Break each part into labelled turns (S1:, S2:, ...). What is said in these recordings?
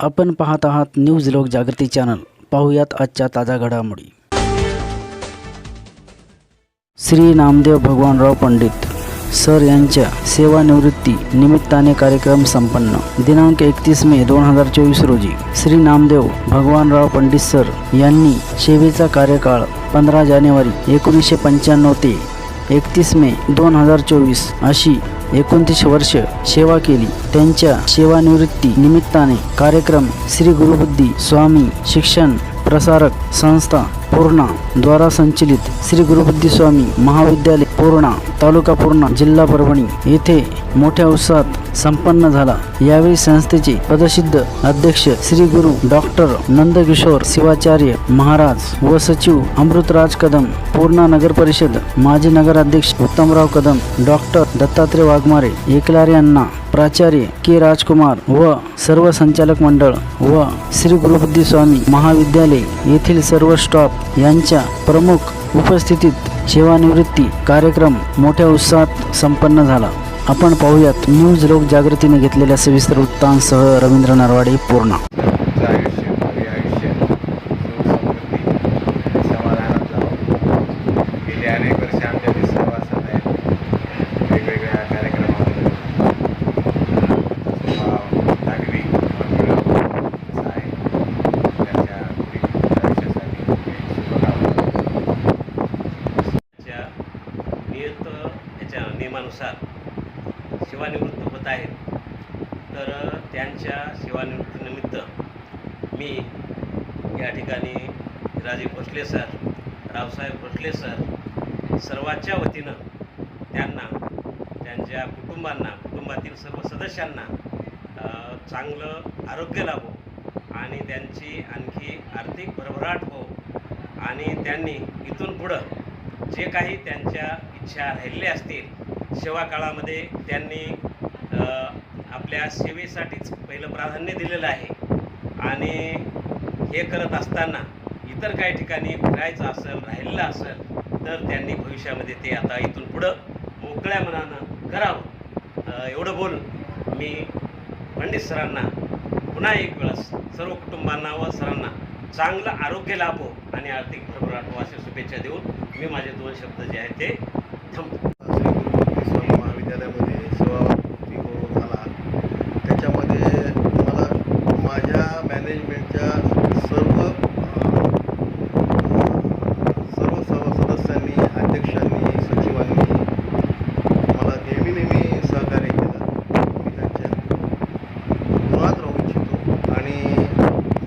S1: आपण पाहत आहात न्यूज लोक जागृती चॅनल. पाहूयात आजच्या ताज्या घडामोडी. श्री नामदेव भगवानराव पंडित सर यांच्या सेवानिवृत्ती निमित्ताने कार्यक्रम संपन्न. दिनांक एकतीस मे दोन हजार चोवीस रोजी श्री नामदेव भगवानराव पंडित सर यांनी सेवेचा कार्यकाळ पंधरा जानेवारी एकोणीसशे पंच्याण्णव ते एकतीस मे दोन हजार चोवीस अशी एकोणतीस वर्ष सेवा केली. त्यांच्या सेवानिवृत्ती निमित्ताने कार्यक्रम श्री गुरुबुद्धी स्वामी शिक्षण प्रसारक संस्था पूर्णा द्वारा संचलित श्री गुरुबुद्धी स्वामी महाविद्यालय पूर्णा तालुका पूर्णा जिल्हा परभणी येथे मोठ्या उत्साहात संपन्न झाला. यावेळी संस्थेचे पदसिद्ध अध्यक्ष श्री गुरु डॉक्टर नंदकिशोर शिवाचार्य महाराज व सचिव अमृतराज कदम पूर्णा नगर परिषद माजी नगराध्यक्ष उत्तमराव कदम डॉक्टर दत्तात्रय वाघमारे एकलारे यांना प्राचार्य के राजकुमार व सर्व संचालक मंडळ व श्री गुरुबुद्धी स्वामी महाविद्यालय येथील सर्व स्टॉप यांच्या प्रमुख उपस्थितीत सेवानिवृत्ती कार्यक्रम मोठ्या उत्साहात संपन्न झाला. आपण पाहूयात न्यूज लोक जागृतीने घेतलेल्या सविस्तर वृत्तांसह रवींद्र नरवाडे पूर्णा
S2: नियमानुसार सेवानिवृत्त होत आहेत. तर त्यांच्या सेवानिवृत्तीनिमित्त मी या ठिकाणी राजे भोसले सर रावसाहेब भोसले सर सर्वांच्या वतीनं त्यांना त्यांच्या कुटुंबांना कुटुंबातील सर्व सदस्यांना चांगलं आरोग्य लाभो आणि त्यांची आणखी आर्थिक भरभराट हो आणि त्यांनी इथून पुढं जे काही त्यांच्या इच्छा राहिलेल्या असतील सेवा काळामध्ये त्यांनी आपल्या सेवेसाठीच पहिलं प्राधान्य दिलेलं आहे. आणि हे करत असताना इतर काही ठिकाणी फिरायचं असेल राहिलेलं असेल तर त्यांनी भविष्यामध्ये ते आता इथून पुढं मोकळ्या मनानं करावं. एवढं बोलून मी पंडित सरांना. पुन्हा एक वेळेस सर्व कुटुंबांना व सरांना चांगलं आरोग्य लाभो आणि आर्थिक भरभराट अशा शुभेच्छा देऊन मी माझे दोन शब्द जे आहेत ते थांबतो
S3: श्री गुरुमूर्ती स्वामी महाविद्यालयामध्ये सेवामुक्ती हो झाला त्याच्यामध्ये मला माझ्या मॅनेजमेंटच्या सर्व अं, सर्व सर्व सदस्यांनी अध्यक्षांनी सचिवांनी मला नेहमी नेहमी सहकार्य केलं मी त्यांच्या ऋणात राहू इच्छितो आणि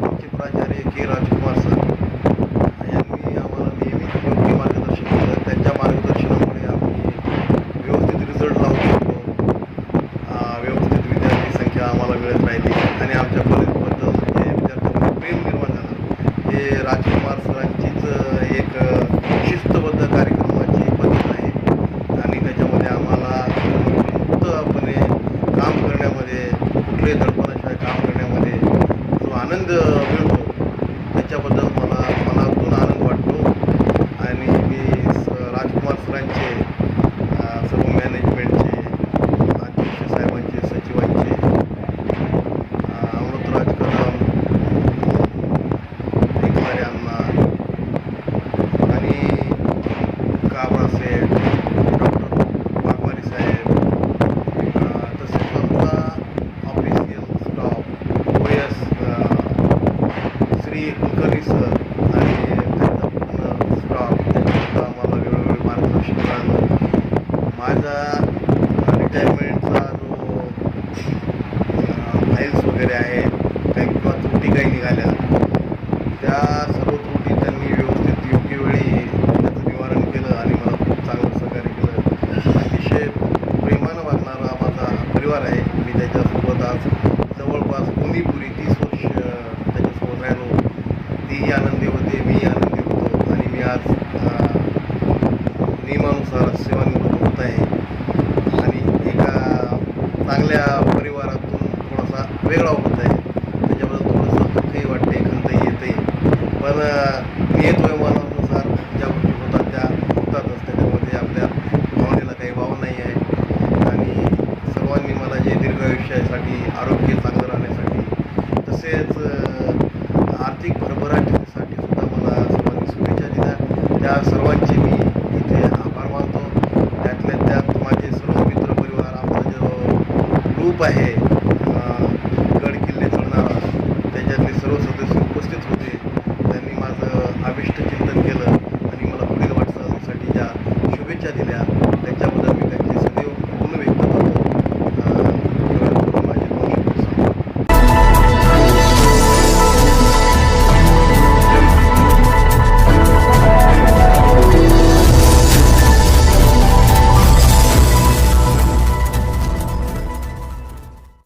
S3: आमचे प्राचार्य के राजकुमार सर यांनी आम्हाला नेहमी योग्य मार्गदर्शन केलं त्यांच्या मार्गदर्शनामुळे आम्ही व्यवस्थित रिझल्ट लावू शकतो अं, व्यवस्थित विद्यार्थी सगळ्यात माहिती आणि आमच्या कॉलेजबद्दल म्हणजे विद्यार्थ्यांमध्ये प्रेम निर्माण झालं. हे राजकुमार सरांचीच एक शिस्तबद्ध कार्यक्रमाची पद्धत आहे. आणि त्याच्यामध्ये आम्हाला मुक्तपणे काम करण्यामध्ये कुठल्याही दडपणाशिवाय काम करण्यामध्ये जो आनंद मिळतो त्याच्याबद्दल मला मनातून आनंद वाटतो आणि मी स राजकुमार सरांचे अ, सर्व मॅनेजमेंटचे अध्यक्ष साहेबांचे सचिवांचे अ, अमृतराज कदम एकलारे अण्णा आणि काबरा सेठ डॉक्टर वाघमारी साहेब अ, तसेच आपला official staff O S Shri Kulkarni sir आणि त्यांचा पूर्ण स्टॉफ त्यांच्यासुद्धा आम्हाला वेळोवेळी मार्गदर्शन मिळालं रिटायरमेंटचा जो फाईल्स वगैरे आहेत काही किंवा त्रुटी काही निघाल्या त्या सर्व त्रुटी त्यांनी व्यवस्थित योग्य वेळी त्याचं निवारण केलं आणि मला खूप चांगलं सहकार्य केलं. अतिशय प्रेमानं वागणारा माझा परिवार आहे. मी त्याच्यासोबत आज जवळपास कोणीपुरी तसेच आर्थिक भरभराटीसाठी सुद्धा मला सर्वांनी शुभेच्छा दिल्या. त्या सर्वांचे मी इथे आभार मानतो. त्यातल्या त्यात माझे सर्व मित्र परिवार आमचा जो ग्रुप आहे गड किल्ले चढणारा त्याच्यातले सर्व सदस्य उपस्थित होते. त्यांनी माझं आविष्ट चिंतन केलं आणि मला पुढील वाटचालीसाठी ज्या शुभेच्छा दिल्या त्याच्याबद्दल